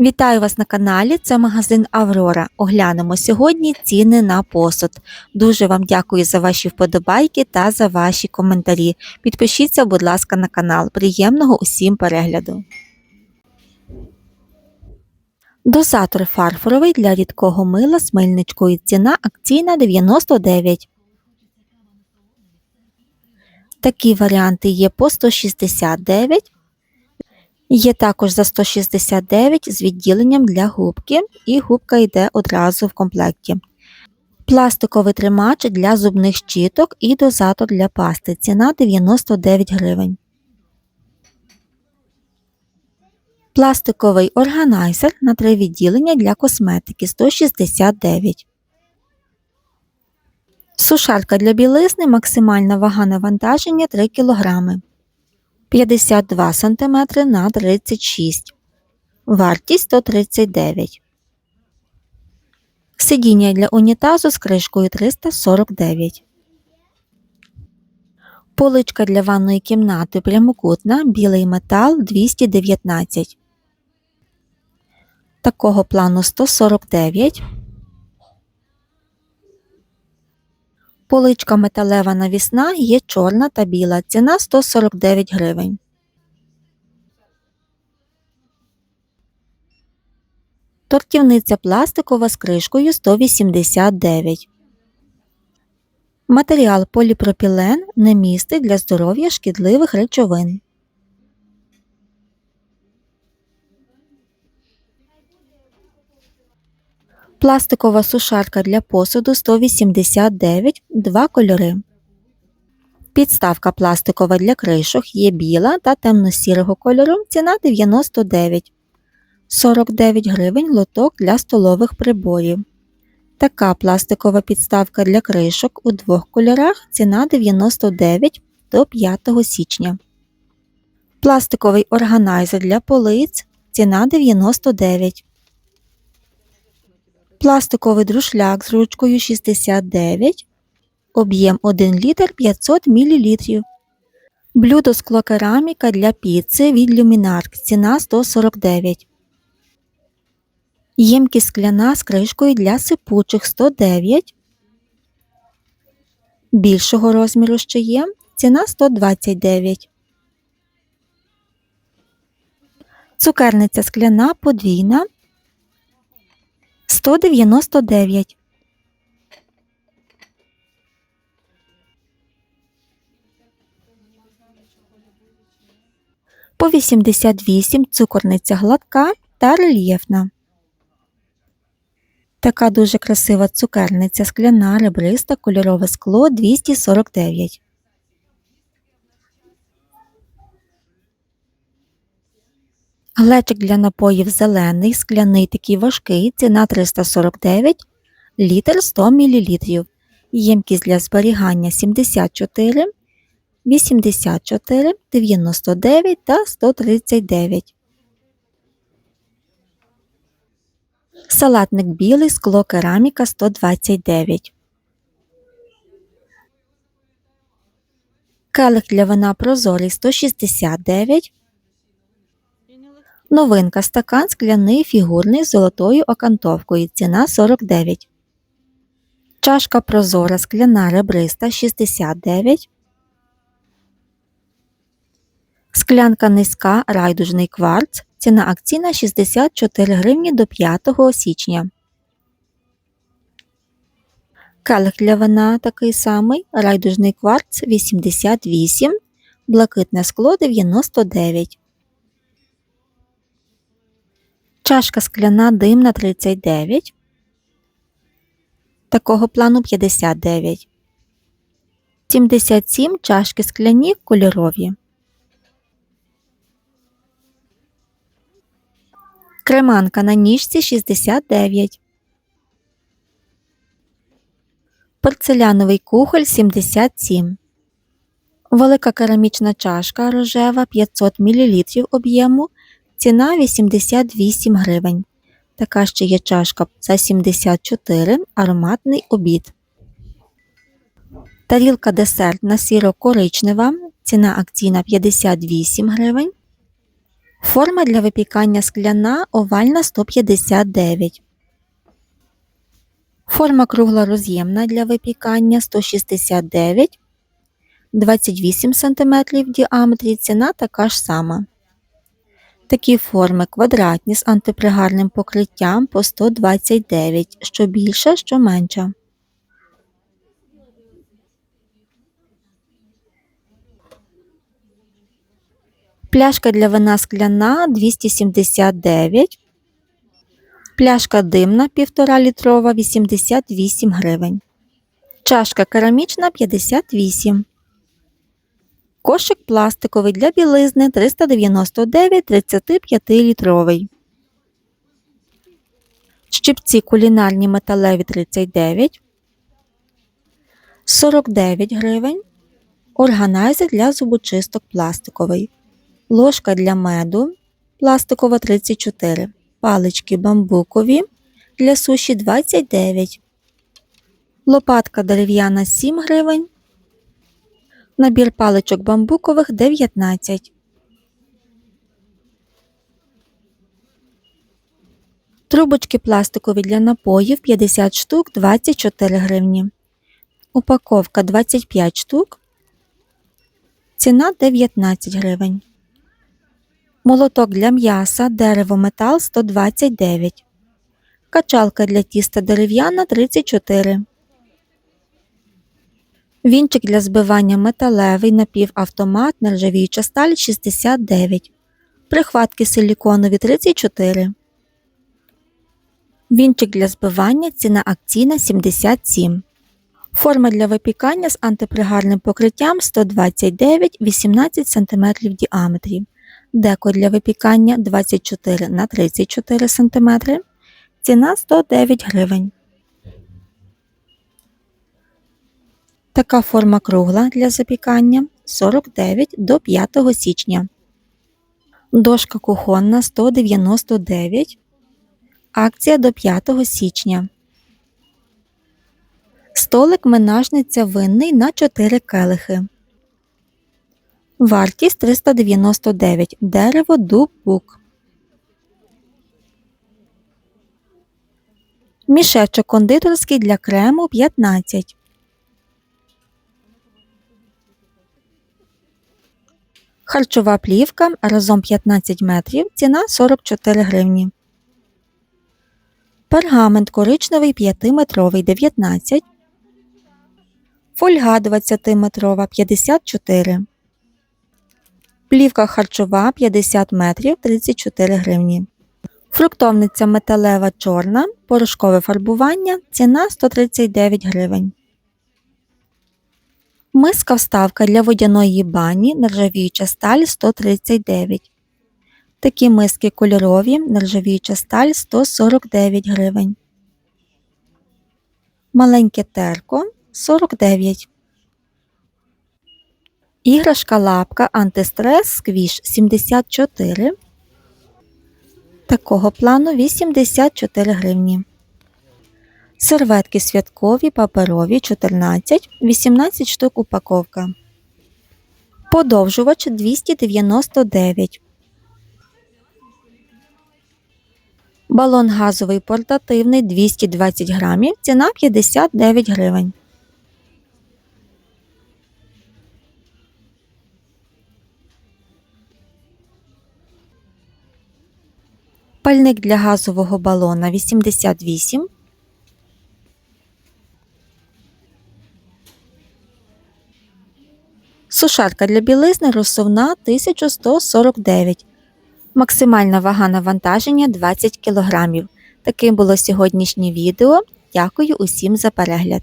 Вітаю вас на каналі. Це магазин Аврора. Оглянемо сьогодні ціни на посуд. Дуже вам дякую за ваші вподобайки та за ваші коментарі. Підпишіться, будь ласка, на канал. Приємного усім перегляду. Дозатор фарфоровий для рідкого мила з мильничкою. Ціна акційна 99. Такі варіанти є по 169. Є також за 169 з відділенням для губки, і губка йде одразу в комплекті. Пластиковий тримач для зубних щіток і дозатор для пасти. Ціна 99 гривень. Пластиковий органайзер на три відділення для косметики 169. Сушарка для білизни максимальна вага навантаження 3 кг. 52 см на 36 Вартість 139 Сидіння для унітазу з кришкою 349 Поличка для ванної кімнати прямокутна, білий метал 219 Такого плану 149 Поличка металева навісна є чорна та біла. Ціна 149 гривень. Тортівниця пластикова з кришкою 189. Матеріал поліпропілен не містить для здоров'я шкідливих речовин. Пластикова сушарка для посуду 189, два кольори. Підставка пластикова для кришок є біла та темно-сірого кольору. Ціна 99, 49 гривень лоток для столових приборів. Така пластикова підставка для кришок у двох кольорах. Ціна 99 до 5 січня. Пластиковий органайзер для полиць. Ціна 99. Пластиковий друшляк з ручкою 69, об'єм 1 літр 500 мл. Блюдо склокераміка для піци від Люмінарк. Ціна 149. Ємкість скляна з кришкою для сипучих 109. Більшого розміру ще є. Ціна 129. Цукерниця скляна подвійна 199. По 88 цукорниця гладка та рельєфна. Така дуже красива цукерниця скляна ребриста кольорове скло 249. Глечик для напоїв зелений, скляний такий важкий, ціна 349, літр 100 мл. Ємкість для зберігання 74, 84, 99 та 139. Салатник білий, скло кераміка 129. Келих для вина прозорий 169. Новинка стакан скляний фігурний з золотою окантовкою. Ціна 49. Чашка прозора скляна ребриста 69. Склянка низька райдужний кварц. Ціна акційна 64 гривні до 5 січня. Келих для вина такий самий. Райдужний кварц 88. Блакитне скло 99. Чашка скляна димна 39. Такого плану 59. 77 чашки скляні кольорові. Креманка на ніжці 69. Порцеляновий кухоль 77. Велика керамічна чашка рожева 500 мл об'єму Ціна 88 гривень. Така ще є чашка за 74 ароматний обід. Тарілка десертна сіро-коричнева. Ціна акційна 58 гривень. Форма для випікання скляна овальна 159. Форма кругла роз'ємна для випікання 169. 28 см в діаметрі ціна така ж сама. Такі форми квадратні з антипригарним покриттям по 129, що більша, що менша. Пляшка для вина скляна 279. Пляшка димна 1,5 літрова 88 гривень. Чашка керамічна 58. Кошик пластиковий для білизни 399 35 літровий. Щипці кулінарні металеві 39. 49 гривень. Органайзер для зубочисток пластиковий. Ложка для меду пластикова 34. Палички бамбукові для суші 29. Лопатка дерев'яна 7 гривень. Набір паличок бамбукових 19. Трубочки пластикові для напоїв 50 штук 24 гривні. Упаковка 25 штук. Ціна 19 гривень. Молоток для м'яса дерево метал 129. Качалка для тіста дерев'яна 34. Вінчик для збивання металевий напівавтомат нержавіюча сталь 69. Прихватки силіконові 34. Вінчик для збивання ціна акційна 77. Форма для випікання з антипригарним покриттям 129 18 см в діаметрі. Деко для випікання 24 на 34 см. Ціна 109 гривень. Така форма кругла для запікання 49 до 5 січня. Дошка кухонна 199. Акція до 5 січня. Столик менажниця винний на 4 келихи. Вартість 399. Дерево дуб бук. Мішечок кондитерський для крему 15. Харчова плівка разом 15 метрів. Ціна 44 гривні. Пергамент коричневий 5-метровий 19. Фольга 20-метрова 54. Плівка харчова 50 метрів 34 гривні. Фруктовниця металева чорна, порошкове фарбування, ціна 139 гривень. Миска вставка для водяної бані, нержавіюча сталь 139. Такі миски кольорові, нержавіюча сталь 149 гривень. Маленьке терко 49. Іграшка лапка антистрес сквіш 74. Такого плану 84 гривні. Серветки святкові паперові 14, 18 штук упаковка. Подовжувач 299. Балон газовий портативний 220 грамів. Ціна 59 гривень. Пальник для газового балона 88. Сушарка для білизни розсувна 1149. Максимальна вага навантаження 20 кг. Таким було сьогоднішнє відео. Дякую усім за перегляд.